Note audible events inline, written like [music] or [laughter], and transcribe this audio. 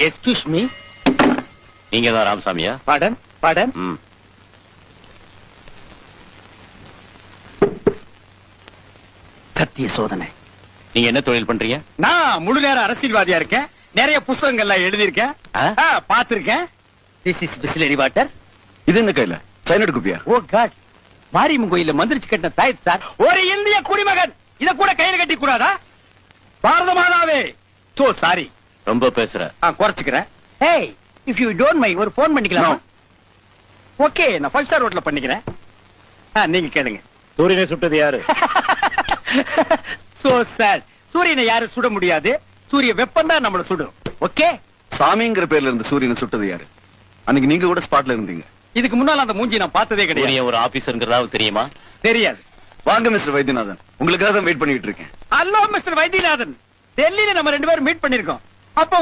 Excuse me நீங்க தான் ராமசாமியா Biden Biden சத்திய சோதனை. நீங்க என்ன தொழில் பண்றீங்க? நான் முழு நேர அரசியல்வாதியா இருக்கேன். நிறைய புஸ்தகங்கள்லாம் எழுதியிருக்கேன். ஆ? பாத்திருக்கேன் திஸ் இஸ் பிஸ்லரி வாட்டர் இது என்ன கையில? சைனட் குப்பியா? ஓ காட் மாரியம்மன் கோயில்ல மந்திரிச்சு கட்டின தாயத் சார் ஒரு இந்திய குடிமகன். இத கூட கையில கட்டி கூடாதா? பாரத மாதாவே. சோ சாரி ரொம்ப பேசுற. குறைச்சுக்கிறேன். Hey if you don't mind ஒரு போன் பண்ணிக்கலாம். ஓகே நான் ஃபைவ் ஸ்டார் ரோட்ல பண்ணிக்கிறேன். ஆ, நீங்க கேளுங்க. சூரியனை சுட்டது யாரு? [laughs] சோ சார் சூரியனை யாரும் சுட முடியாது? சூரிய வெப்பம் தான் நம்மள சுடும். ஓகே சாமிங்கிற பேர்ல இருந்து சூரியனை சுட்டது யாரு? அன்னைக்கு நீங்க கூட ஸ்பாட்ல இருந்தீங்க. இதுக்கு முன்னால அந்த மூஞ்சி நான் பார்த்ததே கிடையாது. ஒரு ஆபீசருங்கிறதாவது தெரியுமா? தெரியாது. வாங்க மிஸ்டர் வைத்தியநாதன். உங்களுக்காக தான் வெயிட் பண்ணிட்டு இருக்கேன். Hello mister Vaidyanathan. டெல்லியில நம்ம ரெண்டு பேரும் மீட் பண்ணிருக்கோம் அப்போ